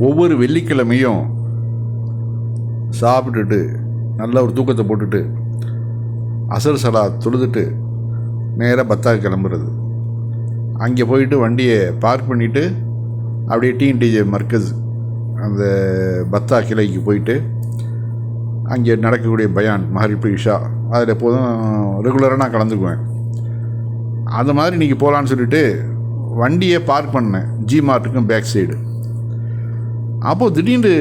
ஒவ்வொரு வெள்ளிக்கிழமையும் சாப்பிட்டுட்டு நல்ல ஒரு தூக்கத்தை போட்டுட்டு அசர் சலா தொழுதுட்டு நேராக பத்தா கிளம்புறது. அங்கே போயிட்டு வண்டியை பார்க் பண்ணிவிட்டு அப்படியே டிஎன்டிஜே மர்க்கஸ் அந்த பத்தா கிளைக்கு போயிட்டு அங்கே நடக்கக்கூடிய பயான் மஹரிப்பு இஷா அதில் எப்போதும் ரெகுலராக நான் கலந்துக்குவேன். அந்த மாதிரி நீங்கள் போகலான்னு சொல்லிட்டு வண்டியை பார்க் பண்ணேன் ஜி மார்ட்டுக்கும் பேக் சைடு அப்போது திடீர்னு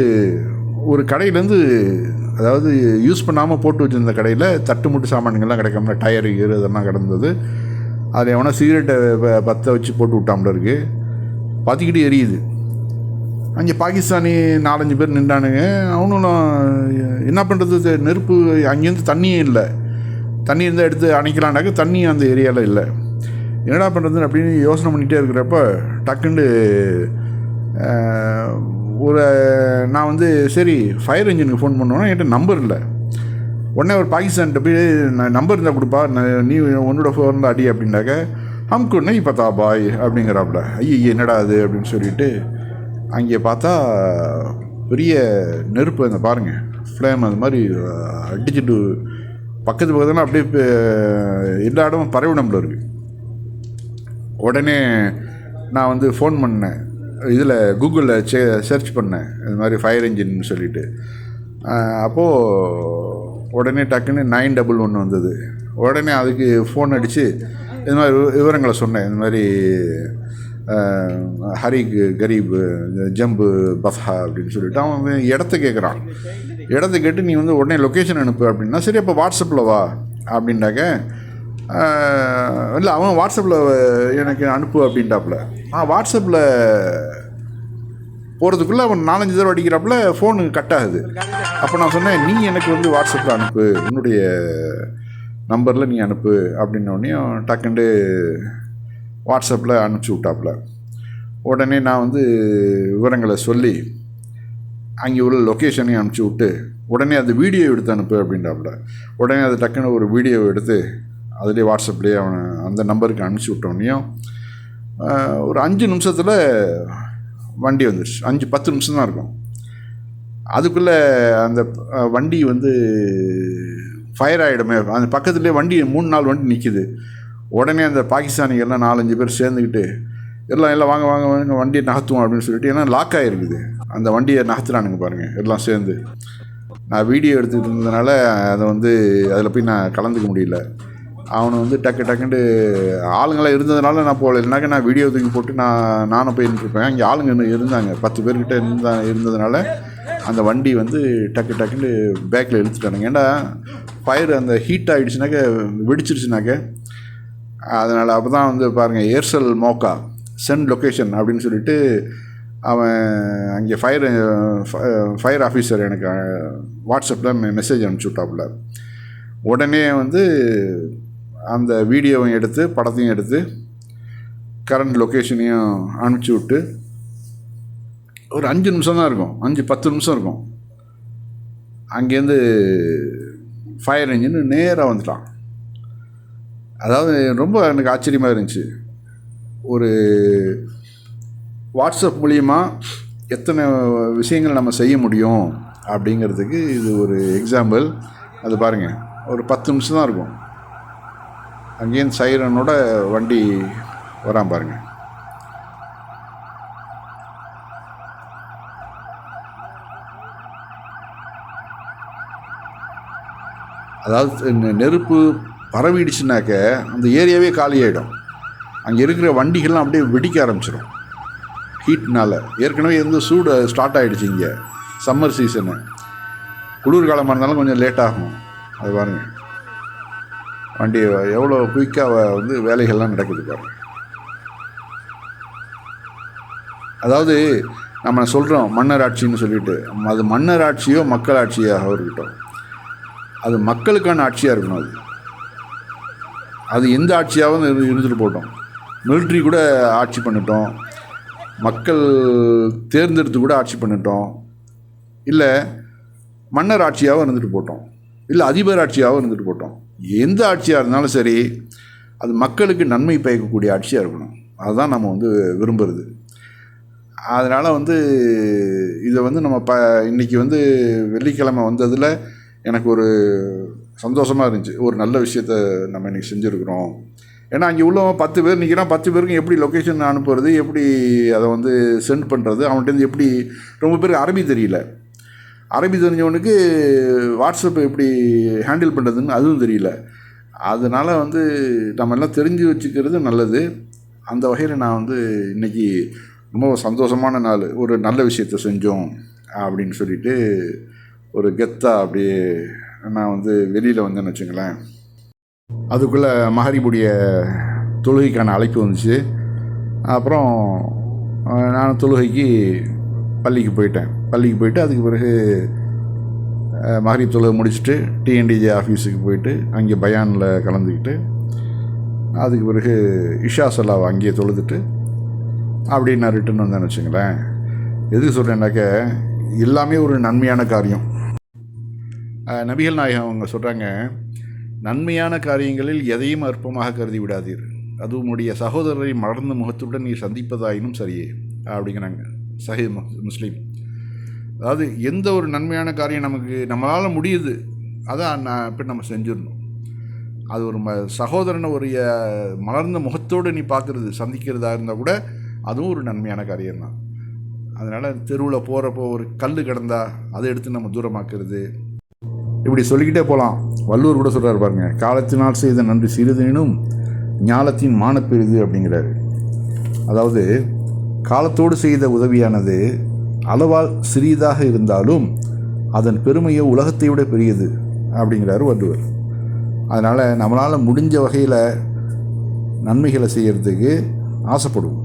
ஒரு கடையிலேருந்து அதாவது யூஸ் பண்ணாமல் போட்டு வச்சுருந்த கடையில் தட்டு முட்டு சாமான்கள்லாம் கிடைக்காம டயர் கீரு இதெல்லாம் கிடந்தது. அதில் எவனா சிகரெட்டை பற்ற வச்சு போட்டு விட்டாமல் இருக்குது பற்றிக்கிட்டு எரியுது. அங்கே பாகிஸ்தானி நாலஞ்சு பேர் நின்றானுங்க. அவனும் என்ன பண்ணுறது நெருப்பு அங்கேருந்து தண்ணியே இல்லை. தண்ணி இருந்தால் எடுத்து அணைக்கலான்னாக்க தண்ணி அந்த ஏரியாவில் இல்லை. என்னடா பண்ணுறதுன்னு அப்படின்னு யோசனை பண்ணிகிட்டே இருக்கிறப்ப டக்குன்னு ஒரு நான் வந்து சரி ஃபயர் இன்ஜினுக்கு ஃபோன் பண்ணோன்னா என்கிட்ட நம்பர் இல்லை. உடனே ஒரு பாகிஸ்தான்கிட்ட போய் நான் நம்பர் இருந்தால் கொடுப்பா நான் நீ உன்னோட ஃபோன் அடி அப்படின்னாக்க ஹம்கு நெய் பத்தா பாய் அப்படிங்கிறாப்புல ஐயோ என்னடா அது? அப்படின்னு சொல்லிட்டு அங்கே பார்த்தா பெரிய நெருப்பு அந்த பாருங்கள் ஃப்ளேம் அது மாதிரி அடிச்சுட்டு பக்கத்து பக்கத்தில் அப்படியே இப்போ எல்லா இடமும் பரவிடம்ல இருக்குது உடனே நான் வந்து ஃபோன் பண்ணேன். இதில் கூகுளில் சே சர்ச் பண்ணேன். இது மாதிரி ஃபயர் இன்ஜின் சொல்லிட்டு. அப்போது உடனே டக்குன்னு நைன் டபுள் ஒன் வந்தது. உடனே அதுக்கு ஃபோன் அடித்து இது மாதிரி வி- விவரங்களை சொன்னேன். இந்த மாதிரி ஹரி கரீப் ஜம்பு பஃபா அப்படின்னு சொல்லிட்டு. அவன் வந்து இடத்த கேட்குறான் இடத்த கேட்டு நீ வந்து உடனே லொக்கேஷன் அனுப்பு அப்படின்னா சரி அப்போ வாட்ஸ்அப்பில் வா அப்படின்னாக்க இல்லை அவன் வாட்ஸ்அப்பில் எனக்கு அனுப்பு அப்படின்ட்டாப்புல நான் வாட்ஸ்அப்பில் போகிறதுக்குள்ளே அவன் நாலஞ்சு தடவை அடிக்கிறாப்புல ஃபோனு கட் ஆகுது. அப்போ நான் சொன்னேன் நீ எனக்கு வந்து வாட்ஸ்அப்பில் அனுப்பு உன்னுடைய நம்பரில் நீ அனுப்பு அப்படின்னோடனே டக்குண்டு வாட்ஸ்அப்பில் அனுப்பிச்சி விட்டாப்புல உடனே நான் வந்து விவரங்களை சொல்லி அங்கே உள்ள லொக்கேஷனையும் அனுப்பிச்சி விட்டு உடனே அந்த வீடியோ எடுத்து அனுப்பு அப்படின்றாப்புல உடனே அது டக்குன்னு ஒரு வீடியோ எடுத்து அதுலேயே வாட்ஸ்அப்லேயே அவனை அந்த நம்பருக்கு அனுப்பிச்சி விட்டோடனையும் ஒரு அஞ்சு நிமிஷத்தில் வண்டி வந்துடுச்சு அஞ்சு பத்து நிமிஷம் தான் இருக்கும். அதுக்குள்ளே அந்த வண்டி வந்து ஃபயர் ஆகிடுமே அந்த பக்கத்துலேயே வண்டி மூணு நாலு வண்டி நிற்கிது உடனே அந்த பாகிஸ்தானிகள்லாம் நாலஞ்சு பேர் சேர்ந்துக்கிட்டு எல்லாம் எல்லாம் வாங்க வாங்க வாங்க வண்டியை நகர்த்துவோம் அப்படின்னு சொல்லிட்டு ஏன்னா லாக் ஆகிருக்குது அந்த வண்டியை நகர்த்துறானுங்க பாருங்கள் எல்லாம் சேர்ந்து. நான் வீடியோ எடுத்துக்கிட்டு இருந்ததுனால அதை வந்து அதில் போய் நான் கலந்துக்க முடியல. அவனை வந்து டக்கு டக்குன்ட்டு ஆளுங்களாம் இருந்ததுனால நான் போகல. இல்லைனாக்க நான் வீடியோ தூக்கி போட்டு நான் நானும் போய் நின்றுருப்பேன் இங்கே ஆளுங்க இன்னும் இருந்தாங்க. பத்து பேர்கிட்ட இருந்தா இருந்ததுனால அந்த வண்டி வந்து டக்கு டக்குன்னு பேக்கில் இழுத்துட்டானுங்க. ஏன்னா ஃபயர் அந்த ஹீட் ஆகிடுச்சுனாக்க வெடிச்சிருச்சுனாக்க அதனால் அப்போ தான் வந்து பாருங்கள் ஏர்செல் மோக்கா சென்ட் லொக்கேஷன் அப்படின்னு சொல்லிட்டு அவன் அங்கே ஃபயர் ஃபயர் ஆஃபீஸர் எனக்கு வாட்ஸ்அப்பில் மெசேஜ் அனுப்பிச்சி விட்டாப்புல. உடனே வந்து அந்த வீடியோவையும் எடுத்து படத்தையும் எடுத்து கரண்ட் லொக்கேஷனையும் அனுப்பிச்சி விட்டு ஒரு அஞ்சு நிமிஷம் தான் இருக்கும். அஞ்சு பத்து நிமிஷம் இருக்கும். அங்கேருந்து ஃபயர் இன்ஜின் நேராக வந்துட்டான். அதாவது ரொம்ப எனக்கு ஆச்சரியமாக இருந்துச்சு. ஒரு வாட்ஸ்அப் மூலியமா எத்தனை விஷயங்கள் நம்ம செய்ய முடியும் அப்படிங்கிறதுக்கு இது ஒரு எக்ஸாம்பிள் அது பாருங்கள் ஒரு பத்து நிமிஷம் தான் இருக்கும். அங்கேயும் சைரனோட வண்டி வரான் பாருங்கள் அதாவது நெ- நெருப்பு பரவிடுச்சுனாக்க அந்த ஏரியாவே காலியாயிடும். அங்கே இருக்கிற வண்டிகள்லாம் அப்படியே வெடிக்க ஆரம்பிச்சிடும் ஹீட்னால் ஏற்கனவே வந்து சூடு ஸ்டார்ட் ஆகிடுச்சு இங்கே. சம்மர் சீசனு குளிர்காலமாக இருந்தாலும் கொஞ்சம் லேட் ஆகும். அது பாருங்கள் வண்டி எவ்வளோ குயிக்காக வந்து வேலைகள்லாம் நடக்குது பாருங்க. அதாவது நம்ம சொல்கிறோம் மன்னர் ஆட்சின்னு சொல்லிட்டு. அது மன்னர் ஆட்சியோ மக்கள் ஆட்சியாக இருக்கட்டும் அது மக்களுக்கான ஆட்சியாக இருக்கணும் அது. அது எந்த ஆட்சியாகவும் இருந்துட்டு போட்டோம் மிலிட்ரி கூட ஆட்சி பண்ணிட்டோம். மக்கள் தேர்ந்தெடுத்து கூட ஆட்சி பண்ணிட்டோம். இல்லை மன்னர் ஆட்சியாகவும் இருந்துட்டு போட்டோம் இல்லை அதிபர் ஆட்சியாகவும் இருந்துட்டு போட்டோம். எந்த ஆட்சியாக இருந்தாலும் சரி அது மக்களுக்கு நன்மை பயக்கக்கூடிய ஆட்சியாக இருக்கணும். அதுதான் நம்ம வந்து விரும்புகிறது அதனால் வந்து இதை வந்து நம்ம ப இன்றைக்கி வந்து வெள்ளிக்கிழமை வந்ததில் எனக்கு ஒரு சந்தோஷமாக இருந்துச்சு. ஒரு நல்ல விஷயத்த நம்ம இன்றைக்கி செஞ்சுருக்குறோம். ஏன்னா அங்கே உள்ளவன் பத்து பேர் நிற்கிறான் பத்து பேருக்கு எப்படி லொக்கேஷன் அனுப்புறது எப்படி அதை வந்து சென்ட் பண்ணுறது அவன்கிட்ட எப்படி ரொம்ப பேருக்கு அரபி தெரியல. அரபி தெரிஞ்சவனுக்கு வாட்ஸ்அப் எப்படி ஹேண்டில் பண்ணுறதுன்னு அதுவும் தெரியல. அதனால் வந்து நம்ம எல்லாம் தெரிஞ்சு வச்சுக்கிறது நல்லது. அந்த வகையில் நான் வந்து இன்றைக்கி ரொம்ப சந்தோஷமான நாள். ஒரு நல்ல விஷயத்த செஞ்சோம் அப்படின்னு சொல்லிட்டு ஒரு கெத்தாக அப்படியே நான் வந்து வெளியில் வந்தேன்னு வச்சுங்களேன் அதுக்குள்ளே மகரிபுடைய தொழுகைக்கான அழைப்பு வந்துச்சு. அப்புறம் நான் தொழுகைக்கு பள்ளிக்கு போயிட்டேன். பள்ளிக்கு போயிட்டு அதுக்கு பிறகு அஹ், மகரிப் தொழுகை முடிச்சுட்டு டிஎன்டிஜே ஆஃபீஸுக்கு போயிட்டு அங்கே பயானில் கலந்துக்கிட்டு அதுக்கு பிறகு இஷா சலாவை அங்கேயே தொழுதுட்டு அப்படி நான் ரிட்டர்ன் வந்தேன்னு வச்சுங்களேன். எதுக்கு சொல்கிறேன்னாக்க எல்லாமே ஒரு நன்மையான காரியம். நபிகள் நாயகம் அவங்க சொல்கிறாங்க நன்மையான காரியங்களில் எதையும் அற்பமாக கருதி விடாதீர். அது உடைய சகோதரரை மலர்ந்த முகத்துடன் நீ சந்திப்பதாயினும் சரியே அப்படிங்கிறாங்க. சஹி முஸ்லீம். அதாவது எந்த ஒரு நன்மையான காரியம் நமக்கு நம்மளால் முடியுது அதான் நான் இப்போ நம்ம செஞ்சிடணும். அது ஒரு ம சகோதரனை ஒரு மலர்ந்த முகத்தோடு நீ பார்க்குறது சந்திக்கிறதா இருந்தால் கூட அதுவும் ஒரு நன்மையான காரியம்தான். அதனால் தெருவில் போகிறப்போ ஒரு கல் கிடந்தா அதை எடுத்து நம்ம தூரமாக்குறது. இப்படி சொல்லிக்கிட்டே போகலாம் வள்ளுவர் கூட சொல்கிறார் பாருங்க காலத்தினால் செய்த நன்றி சிறிதெனினும் ஞானத்தின் மானப்பெரிது அப்படிங்கிறாரு. அதாவது காலத்தோடு செய்த உதவியானது அளவால் சிறியதாக இருந்தாலும் அதன் பெருமையோ உலகத்தை விட பெரியது அப்படிங்கிறாரு வள்ளுவர். அதனால் நம்மளால் முடிஞ்ச வகையில் நன்மைகளை செய்கிறதுக்கு ஆசைப்படுவோம்.